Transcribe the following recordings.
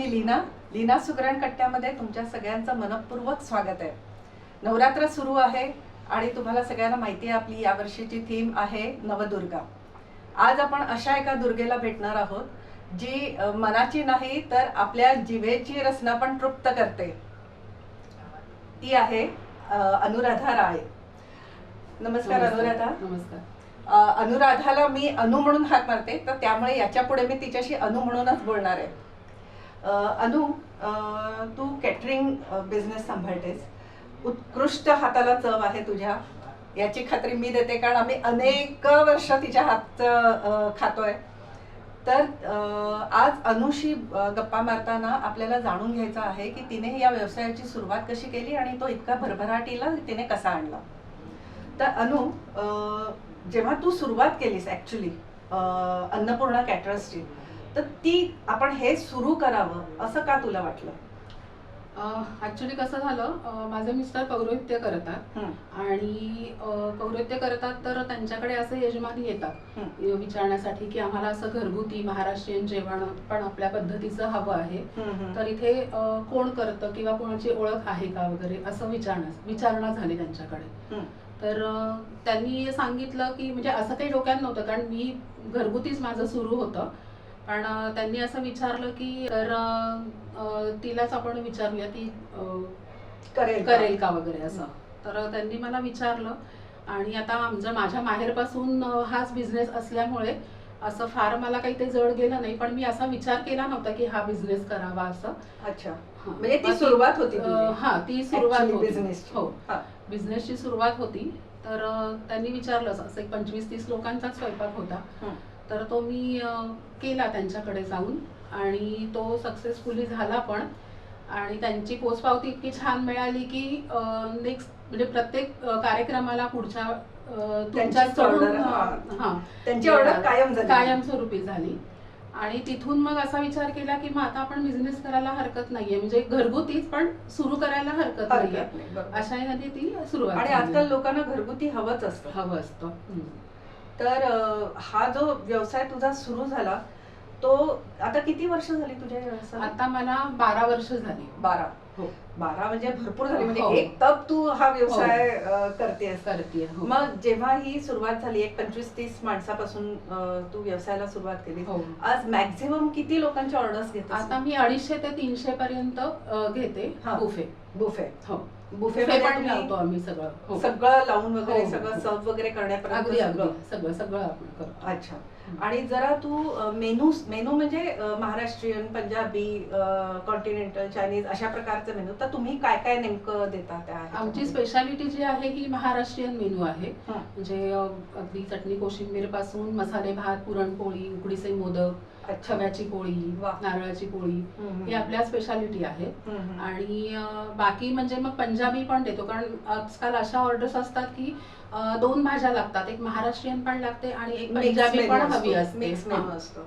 मी लीना लीना सुगरण कट्ट्यामध्ये तुमच्या सगळ्यांचं मनपूर्वक स्वागत आहे. नवरात्र सुरू आहे आणि तुम्हाला सगळ्यांना माहिती आहे आपली यावर्षीची थीम आहे नवदुर्गा. आज आपण अशा एका दुर्गेला भेटणार आहोत जी मनाची नाही तर आपल्या जिभेची रचना पण तृप्त करते. ती आहे अनुराधा राळे. नमस्कार अनुराधा. नमस्कार. अनुराधाला मी अनु म्हणून हाक मारते तर त्यामुळे याच्यापुढे मी तिच्याशी अनु म्हणूनच बोलणार आहे. अनु तू कॅटरिंग बिझनेस सांभाळतेस. उत्कृष्ट हाताला चव आहे तुझ्या. याची खात्री मी देते कारण आम्ही अनेक वर्ष तिच्या हातचं खातोय. तर आज अनुशी गप्पा मारताना आपल्याला जाणून घ्यायचं आहे की तिने या व्यवसायाची सुरुवात कशी केली आणि तो इतका भरभराटीला तिने कसा आणला. तर अनु जेव्हा तू सुरुवात केलीस ऍक्च्युली अन्नपूर्णा कॅटरर्सची तर ती आपण हे सुरू करावं असं का तुला वाटलं? ऍक्च्युली कसं झालं माझे मिस्टर पौरोहित्य करतात हं, आणि पौरोहित्य करतात तर त्यांच्याकडे असे यजमानी येतात. विचारण्यासाठी की आम्हाला असं घरगुती महाराष्ट्रीयन जेवण पण आपल्या पद्धतीचं हवं आहे. तर इथे कोण करतं किंवा कोणाची ओळख आहे का वगैरे असं विचारण्यास विचारणा झाली त्यांच्याकडे. तर त्यांनी सांगितलं की म्हणजे असं काही डोक्यात नव्हतं कारण मी घरगुतीच माझं सुरू होतं. पण अं, त्यांनी असं विचारलं की तर तिलाच आपण विचारूया ती करेल का? करेल का वगैरे असं तर त्यांनी मला विचारलं आणि आता आमचं माझ्या माहेरपासून हाच बिझनेस असल्यामुळे असं फार मला काही ते जड गेलं नाही पण मी असा विचार केला नव्हता की हा बिझनेस करावा असं अच्छा. म्हणजे ती सुरुवात होती. हा ती सुरुवात ची. हो. बिझनेसची सुरुवात होती तर त्यांनी विचारलं असं एक पंचवीस तीस लोकांचाच स्वयंपाक होता. तर तो मी केला त्यांच्याकडे जाऊन आणि तो सक्सेसफुली झाला पण. आणि त्यांची पोचपावती इतकी छान मिळाली की नेक्स्ट म्हणजे प्रत्येक कार्यक्रमाला पुढच्या त्यांची ऑर्डर कायम कायमस्वरूपी झाली. आणि तिथून मग असा विचार केला की मग आता आपण बिझनेस करायला हरकत नाहीये. म्हणजे घरगुतीच पण सुरू करायला हरकत नाहीये. अशा ती सुरुवात आणि. आजकाल लोकांना घरगुती हवंच असतं. हवं असतं. तर हा जो व्यवसाय तुझा सुरू झाला तो आता किती वर्ष झाली तुझ्या व्यवसायात? आता मला बारा वर्ष झाली. बारा. हो. बारा म्हणजे भरपूर झाली. म्हणजे हो. एक तप तू हा व्यवसाय अ, करतेस. करते मग जेव्हा ही सुरुवात झाली एक पंचवीस तीस माणसापासून तू व्यवसायाला सुरुवात केली हो. आज मॅक्झिमम किती लोकांच्या ऑर्डर्स घेते आता मी अडीचशे ते तीनशे पर्यंत घेते हा. बुफे बुफे हो. बुफे पण लावतो आम्ही सगळं. हो. सगळं लावून वगैरे हो, सगळं. सर्व वगैरे करण्यापर्यंत अगदी. सगळं. सगळं सगळं आपण करतो. अच्छा. आणि जरा तू मेनू मेनू म्हणजे महाराष्ट्रीयन पंजाबी कॉन्टिनेंटल चायनीज अशा प्रकारचे मेनू तर तुम्ही काय काय नेमकं देता त्या? आमची स्पेशालिटी जी आहे ही महाराष्ट्रीयन मेनू आहे. म्हणजे अगदी चटणी कोशिंबीरपासून मसाले भात पुरणपोळी उकडीचे मोदक अच्छा. खव्याची पोळी. नारळाची पोळी ही आपल्या स्पेशालिटी हम्म. आणि बाकी म्हणजे मग पंजाबी पण देतो कारण आजकाल अशा ऑर्डर्स असतात की दोन भाज्या लागतात. एक महाराष्ट्रीयन पण लागते आणि एक पंजाबी पण हवी असते. असतो.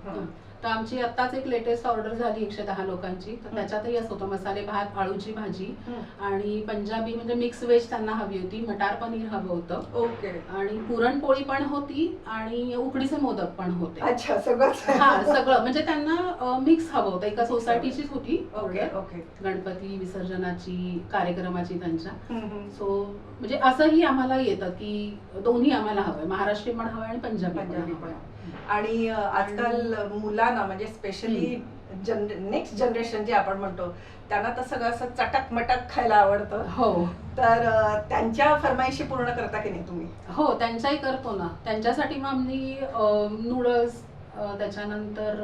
तर आमची आत्ताच एक लेटेस्ट ऑर्डर झाली एकशे दहा लोकांची. तर. त्याच्यातही असं होतं मसाले भात आळूची भाजी. आणि पंजाबी म्हणजे मिक्स व्हेज त्यांना हवी होती. मटार पनीर हवं होतं. ओके. आणि पुरणपोळी पण होती आणि उकडीचे मोदक पण होते. अच्छा सगळंच. हा सगळं. म्हणजे त्यांना मिक्स हवं होतं. एका सोसायटीचीच होती. ओके. ओके. गणपती विसर्जनाची कार्यक्रमाची त्यांच्या. सो म्हणजे असंही आम्हाला येतं की दोन्ही आम्हाला हवंय. महाराष्ट्रीयन पण हवंय आणि पंजाबी पण हवंय. आणि आजकाल मुलांना म्हणजे स्पेशली नेक्स्ट जनरेशन जे आपण म्हणतो त्यांना तर सगळं असं चटक मटक खायला आवडतं. हो. तर त्यांच्या फरमाईशी पूर्ण करता की नाही तुम्ही? हो त्यांच्याही करतो ना. त्यांच्यासाठी मग आम्ही नूडल्स त्याच्यानंतर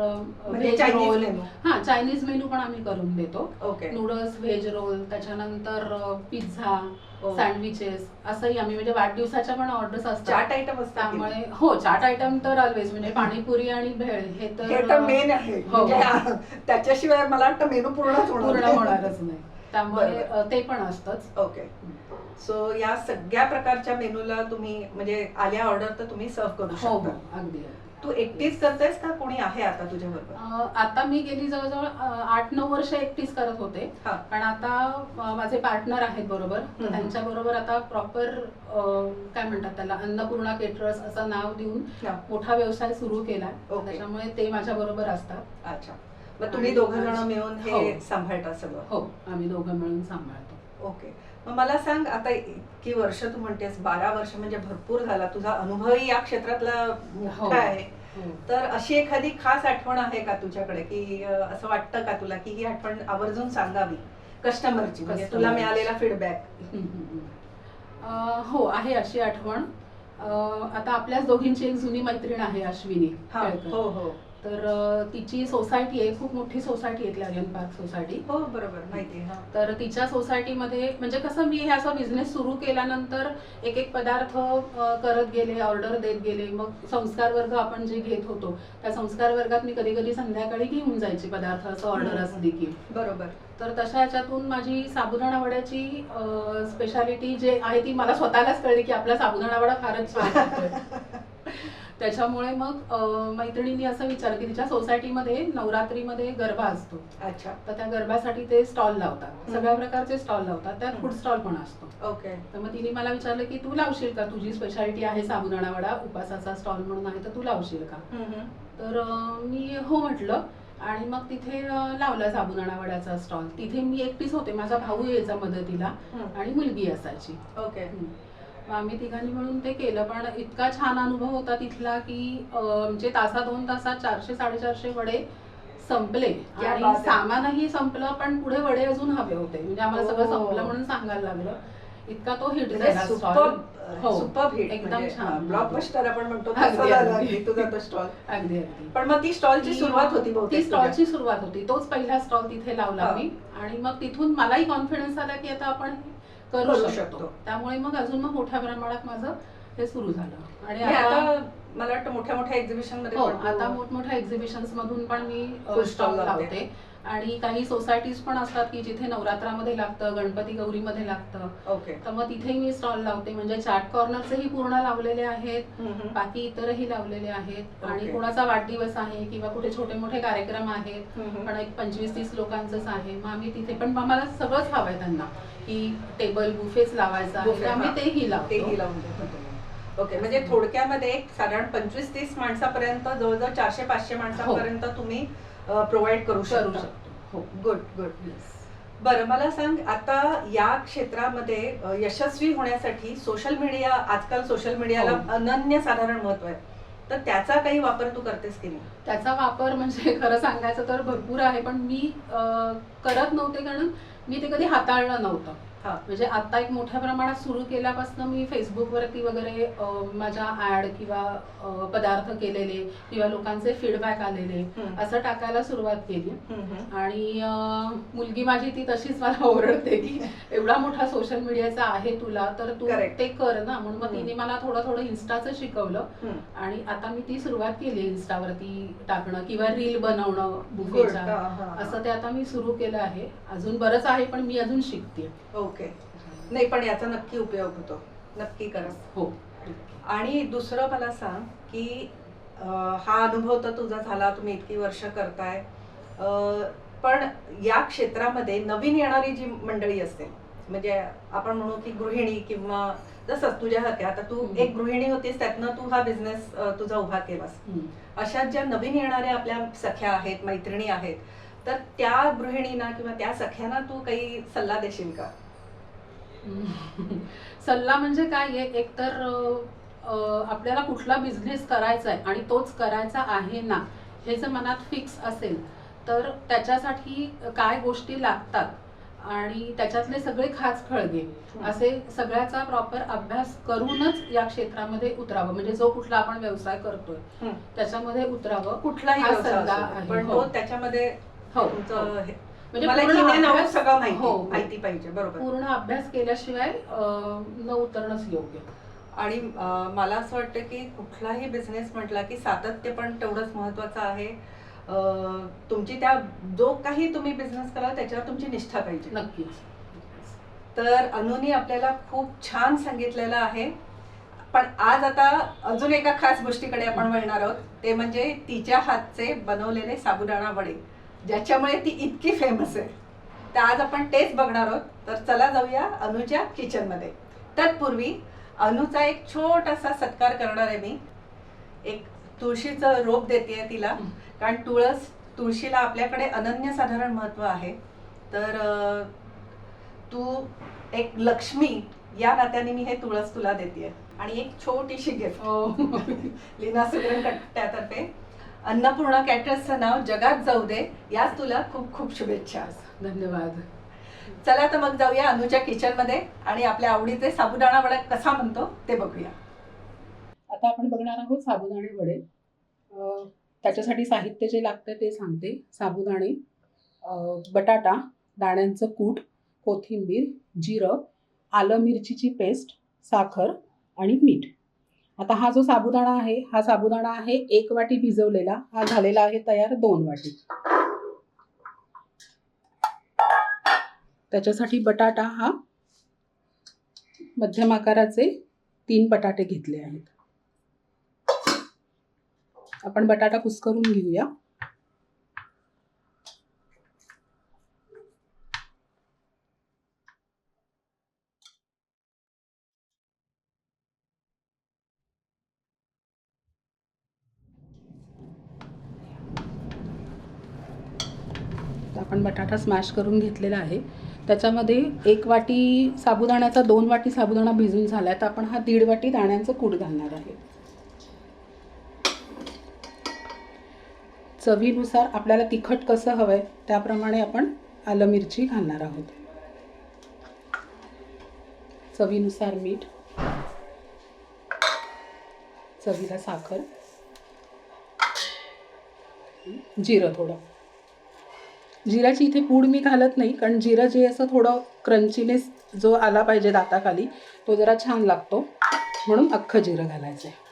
व्हेज रोल. हा चायनीज मेनू पण आम्ही करून देतो ओके नूडल्स व्हेज रोल त्याच्यानंतर पिझ्झा हो. सँडविचेस असंही आम्ही म्हणजे वाढदिवसाच्या पण ऑर्डर्स असतात चाट आयटम असतात? त्यामुळे हो चाट आयटम तर ऑलवेज म्हणजे पाणीपुरी आणि भेळ हे हे तर मेन आहे हो. म्हणजे त्याच्याशिवाय मला वाटतं मेनू पूर्ण नाही. होणारच नाही त्यामुळे ते पण असतंच ओके सो या सगळ्या प्रकारच्या मेनूला तुम्ही म्हणजे आल्या ऑर्डर तर तुम्ही सर्व करू हो हो शकता अगदी. तू एकटीच करतेस का कोणी आहे आता तुझ्या बरोबर अ, आता मी गेली जवळजवळ अ, आठ नऊ वर्ष एकटीच करत होते हा. पण आता अ, माझे पार्टनर आहेत बरोबर हम्म. त्यांच्या बरोबर आता प्रॉपर काय म्हणतात त्याला अन्नपूर्णा केटरर्स असं नाव देऊन हा. मोठा व्यवसाय सुरू ओके. त्याच्यामुळे ते माझ्या बरोबर असतात अच्छा मग तुम्ही आणि दोघं जण मिळून हे हो. सांभाळता सगळं हो आम्ही दोघं मिळून सांभाळतो ओके मग मला सांग आता इतकी वर्ष तू म्हणतेस बारा वर्ष म्हणजे भरपूर झाला तुझा अनुभवही या क्षेत्रातला हो. मोठा आहे हो. तर अशी एखादी खास आठवण आहे का तुझ्याकडे की असं वाटतं का तुला की ही आठवण आवर्जून सांगावी कस्टमरची म्हणजे तुला. मिळालेला फीडबॅक हो आहे अशी आठवण आता आपल्याच दोघींची एक जुनी मैत्रीण आहे अश्विनी हा. हो हो तर तिची सोसायटी आहे खूप मोठी सोसायटी आहे क्लॅरियन पार्क सोसायटी हो बरोबर माहिती आहे हा तर तिच्या सोसायटीमध्ये म्हणजे कसं मी हे असा बिझनेस सुरू केल्यानंतर एक एक पदार्थ करत गेले ऑर्डर देत गेले मग संस्कार वर्ग आपण जे घेत होतो त्या संस्कार वर्गात मी कधी कधी संध्याकाळी घेऊन जायची पदार्थ असं ऑर्डर हम्म. असली की बरोबर तर तशा याच्यातून माझी साबुदाणा वड्याची स्पेशालिटी जे आहे ती मला स्वतःलाच कळली की आपला साबुदाणा वडा फारच छान. त्याच्यामुळे मग मैत्रिणींनी असं विचारलं की तिच्या सोसायटीमध्ये नवरात्रीमध्ये गरबा असतो अच्छा. तर त्या गरब्यासाठी ते स्टॉल लावतात. सगळ्या प्रकारचे स्टॉल लावतात. त्यात. फूड स्टॉल पण असतो. ओके. तर मग तिने मला विचारलं की तू लावशील का? तुझी स्पेशालिटी आहे साबुदाणा वडा उपासाचा स्टॉल म्हणून आहे तर तू लावशील का? तर मी हो म्हटलं आणि मग तिथे लावला साबुदाणा वड्याचा स्टॉल. तिथे मी एकटीच होते माझा भाऊ यायचा मदतीला आणि मुलगी असायची. ओके. मग आम्ही तिघांनी मिळून ते केलं पण इतका छान अनुभव होता तिथला की म्हणजे तासा दोन तासात चारशे साडेचारशे वडे संपले. आणि. सामानही संपलं पण पुढे वडे अजून हवे होते. म्हणजे आम्हाला सगळं. संपलं म्हणून सांगायला लागलं. इतका तो हिट म्हणजे झाला सुपर स्टॉल हो. सुपर हिट एकदम छान. ब्लॉकबस्टर आपण म्हणतो तुझा तो स्टॉल अगदी अगदी. पण मग ती स्टॉलची सुरुवात होती ती स्टॉलची सुरुवात होती. तोच पहिला स्टॉल तिथे लावला. मी. आणि मग तिथून मलाही कॉन्फिडन्स आला की आता आपण करू शकतो. त्यामुळे मग अजून मग मोठ्या प्रमाणात माझं हे सुरू झालं आणि आता मला वाटतं मोठ्या मोठ्या एक्झिबिशनमध्ये हो आता मोठमोठ्या एक्झिबिशन्स मधून पण मी स्टॉल लावते. आणि काही सोसायटीज पण असतात की जिथे नवरात्रामध्ये लागतं गणपती गौरीमध्ये लागतं ओके तर मग तिथेही मी स्टॉल लावते म्हणजे चाट कॉर्नरचेही पूर्ण लावलेले आहेत. बाकी इतरही लावलेले आहेत आणि. कोणाचा वाढदिवस आहे किंवा कुठे छोटे मोठे कार्यक्रम आहेत. पण एक पंचवीस तीस लोकांचंच आहे मग आम्ही तिथे पण आम्हाला सगळंच हवंय त्यांना की टेबल बुफेच लावायचा आहे आम्ही हा. तेही लावतो ओके म्हणजे थोडक्यामध्ये साधारण पंचवीस तीस माणसापर्यंत जवळजवळ चारशे पाचशे माणसापर्यंत तुम्ही प्रोव्हाइड करू. करू शकता हो गुड गुड. बरं मला सांग आता या क्षेत्रामध्ये यशस्वी होण्यासाठी सोशल मीडिया आजकाल सोशल मीडियाला हो. अनन्य साधारण महत्त्व आहे तर त्याचा काही वापर तू करतेस की नाही त्याचा वापर म्हणजे खरं सांगायचं तर भरपूर आहे पण मी करत नव्हते कारण मी ते कधी हाताळलं नव्हतं हा म्हणजे आता एक मोठ्या प्रमाणात सुरू केल्यापासून मी फेसबुकवरती वगैरे माझ्या ऍड किंवा पदार्थ केलेले किंवा लोकांचे फीडबॅक आलेले. असं टाकायला सुरुवात केली. आणि मुलगी माझी ती तशीच मला ओरडते की एवढा मोठा सोशल मीडियाचा आहे तुला तर तू. ते कर ना म्हणून मग. तिने मला थोडं थोडं इन्स्टाचं शिकवलं. आणि आता मी ती सुरुवात केली इन्स्टावरती टाकणं किंवा रील बनवणं. बुफेच्या हा, हा, हा. असं ते आता मी सुरू केलं आहे अजून बरंच आहे पण मी अजून शिकते ओके नाही पण याचा नक्की उपयोग होतो नक्की करा हो आणि दुसरं मला सांग की हा अनुभव तर तुझा झाला तुम्ही इतकी वर्ष करताय पण या क्षेत्रामध्ये नवीन येणारी जी मंडळी असते म्हणजे आपण म्हणू की गृहिणी किंवा जसंच तुझ्यासारख्या आता तू. एक गृहिणी होतीस त्यातनं तू हा बिझनेस तुझा उभा केलास. अशा ज्या नवीन येणाऱ्या आपल्या सख्या आहेत मैत्रिणी आहेत तर त्या गृहिणींना किंवा त्या सख्यांना तू काही सल्ला देशील का. सल्ला म्हणजे काय आहे एकतर आपल्याला कुठला बिझनेस करायचा आहे आणि तोच करायचा आहे ना हे जर मनात फिक्स असेल तर त्याच्यासाठी काय गोष्टी लागतात आणि त्याच्यातले सगळे खास खळगे असे सगळ्याचा प्रॉपर अभ्यास करूनच या क्षेत्रामध्ये उतरावं म्हणजे जो कुठला आपण व्यवसाय करतोय. त्याच्यामध्ये उतरावं कुठलाही सल्ला. पण हो. त्याच्यामध्ये. हे- म्हणजे मला पूर्ण in and out अभ्यास- सगळं माहिती हो. माहिती पाहिजे बरोबर. पूर्ण अभ्यास केल्याशिवाय अं, न उतरणंच योग्य. आणि अं, मला असं वाटतं की कुठलाही बिझनेस म्हटला की सातत्य पण तेवढंच महत्वाचं आहे. अं, तुमची त्या जो काही तुम्ही बिझनेस कराल त्याच्यावर तुमची निष्ठा पाहिजे. नक्कीच. तर अनुनी आपल्याला खूप छान सांगितलेलं आहे. पण आज आता अजून एका खास गोष्टीकडे आपण वळणार आहोत. ते म्हणजे तिच्या हातचे बनवलेले साबुदाणा वडे. ज्याच्यामुळे ती इतकी फेमस आहे. तर आज आपण तेच बघणार आहोत. तर चला जाऊया अनुच्या किचनमध्ये. तत्पूर्वी अनुचा एक छोटासा सत्कार करणार आहे मी. एक तुळशीचं रोप देते तिला. कारण तुळस तुळशीला आपल्याकडे अनन्यसाधारण महत्त्व आहे. तर तू एक लक्ष्मी या नात्याने मी हे तुळस तुला देते आणि एक छोटीशी गिफ्ट हो. लीना सुगरण कट्ट्यातर्फे. अन्नपूर्णा कॅटरर्सचं नाव जगात जाऊ दे याच तुला खूप खूप शुभेच्छा. धन्यवाद. चला तर मग जाऊया अनुच्या किचनमध्ये आणि आपल्या आवडीचे साबुदाणा वडा कसा म्हणतो ते बघूया. आता आपण बघणार आहोत साबुदाणे वडे. त्याच्यासाठी साहित्य जे लागतं ते सांगते. साबुदाणे बटाटा दाण्यांचं कूट कोथिंबीर जिरं आलं मिरचीची पेस्ट साखर आणि मीठ. आता हा जो साबुदाणा आहे हा साबुदाणा आहे एक वाटी भिजवलेला. हा झालेला आहे तयार दोन वाटी. त्याच्यासाठी बटाटा हा मध्यम आकाराचे तीन बटाटे घेतले आहेत. आपण बटाटा कुस्करून घेऊया तर आपण बटाटा स्मॅश करून घेतलेला आहे. त्याच्यामध्ये एक वाटी साबुदाण्याचा दोन वाटी साबुदाणा भिजून झाला आहे तर आपण हा दीड वाटी दाण्यांचं कूट घालणार आहे. चवीनुसार आपल्याला तिखट कसं हवं आहे त्याप्रमाणे आपण आलं मिरची घालणार आहोत. चवीनुसार मीठ चवीला साखर जिरं थोडं. जिराची इथे पूड मी घालत नाही कारण जिरं जे असं थोडं क्रंचीनेस जो आला पाहिजे दाताखाली तो जरा छान लागतो. म्हणून अख्खं जिरं घालायचं आहे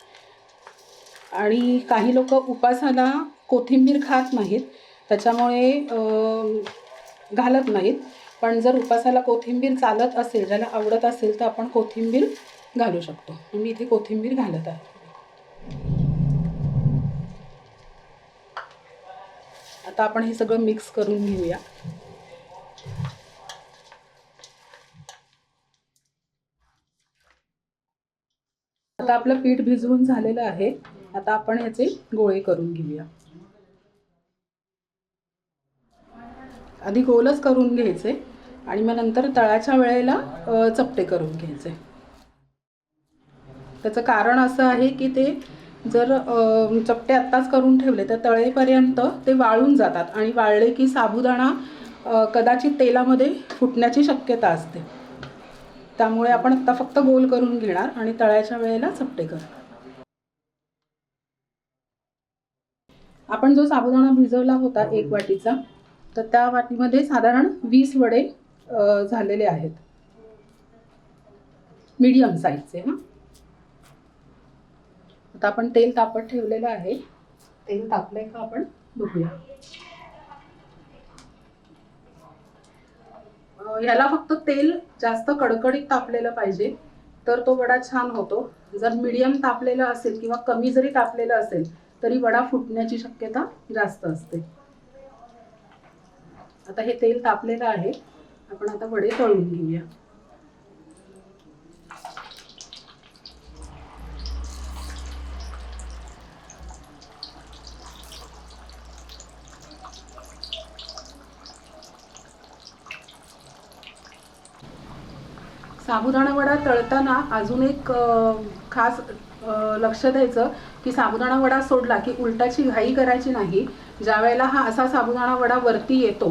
आणि काही लोक उपासाला कोथिंबीर खात नाहीत त्याच्यामुळे घालत नाहीत. पण जर उपासाला कोथिंबीर चालत असेल ज्याला आवडत असेल तर आपण कोथिंबीर घालू शकतो. मी इथे कोथिंबीर घालत आहे. आता आपण हे सगळं मिक्स करून घेऊया. आता आपलं पीठ भिजवून झालेलं आहे. आता आपण याचे गोळे करून घेऊया. आधी गोलच करून घ्यायचे आणि मग नंतर तळाच्या वेळेला चपटे करून घ्यायचे. त्याचं कारण असं आहे की ते जर चपटे आत्ताच करून ठेवले तर तळेपर्यंत ते वाळून जातात आणि वाळले की साबुदाणा कदाचित तेलामध्ये फुटण्याची शक्यता असते. त्यामुळे आपण आत्ता फक्त गोल करून घेणार आणि तळ्याच्या वेळेला चपटे करणार आपण जो साबुदाणा भिजवला होता एक वाटीचा तर त्या वाटीमध्ये साधारण वीस वडे झालेले आहेत. मीडियम साईजचे हां. आता आपण तेल तापत ठेवलेलं आहे. तेल तापलंय का आपण? बघूया. ह्याला फक्त तेल जास्त कडकडीत तापलेलं पाहिजे. तर तो वडा छान होतो. जर मिडियम तापलेलं असेल किंवा कमी जरी तापलेलं असेल तरी वडा फुटण्याची शक्यता जास्त असते. आता हे तेल तापलेलं आहे. आपण आता वडे तळून घेऊया. साबुदाणा वडा तळताना अजून एक खास लक्ष द्यायचं की साबुदाणा वडा सोडला की उलटाची घाई करायची नाही. ज्या वेळेला हा असा साबुदाणा वडा वरती येतो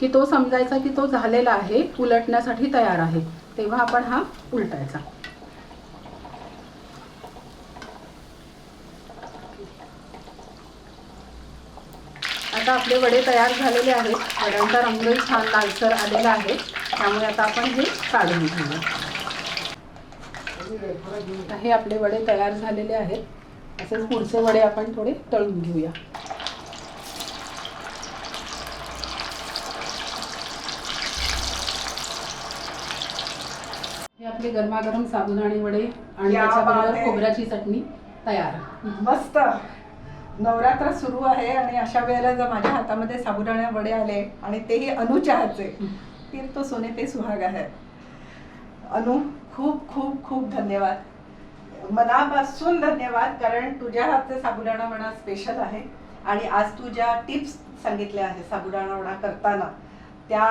की तो समजायचा की तो झालेला आहे उलटण्यासाठी तयार आहे तेव्हा आपण हा उलटायचा. आता आपले वडे तयार झालेले आहेत. वड्यांचा रंगही छान लालसर आलेला आहे. त्यामुळे आता आपण हे काढून घेऊया. हे आपले वडे तयार झालेले आहेत. असेच पुढचे वडे आपण थोडे तळून घेऊया. हे आपले गरमागरम साबुदाणे वडे आणि त्याच्याबरोबर. खोबऱ्याची चटणी तयार. मस्त. नवरात्र सुरू आहे आणि अशा वेळेला जर माझ्या हातामध्ये साबुदाणा वडे आले आणि तेही अनुच्या हातचे फिर तो सोने पे सुहागा आहे अनु खूप खूप खूप धन्यवाद। मनापासून धन्यवाद कारण तुझ्या हातचे साबुदाणा वडा स्पेशल आहे. आणि आज तू ज्या टिप्स सांगितल्या आहे साबुदाणा वडा करताना त्या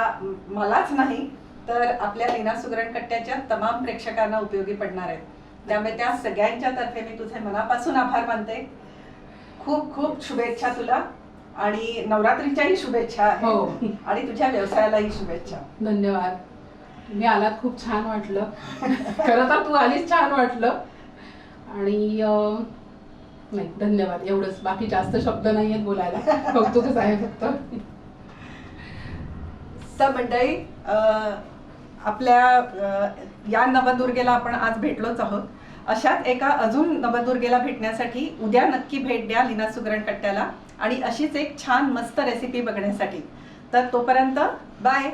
मलाच नाही तर आपल्या लीना सुगरण कट्ट्याच्या तमाम प्रेक्षकांना उपयोगी पडणार आहेत. त्यामुळे त्या सगळ्यांच्या तर्फे मी तुझे मनापासून आभार मानते. खूप खूप शुभेच्छा तुला. आणि नवरात्रीच्याही शुभेच्छा. हो. आणि तुझ्या व्यवसायालाही शुभेच्छा. धन्यवाद. तुम्ही आलात खूप छान वाटलं. खरं तर तू आलीच छान वाटलं. आणि नाही धन्यवाद. एवढंच. बाकी जास्त शब्द नाही आहेत बोलायला कौतुकच आहे फक्त. तर मंडळी आपल्या या नवदुर्गेला आपण आज भेटलोच आहोत. अशाच एका अजून नवदुर्गेला भेटण्यासाठी उद्या नक्की भेट द्या लीना सुगरण कट्ट्याला. आणि अशीच एक छान मस्त रेसिपी बघण्यासाठी. तर तोपर्यंत बाय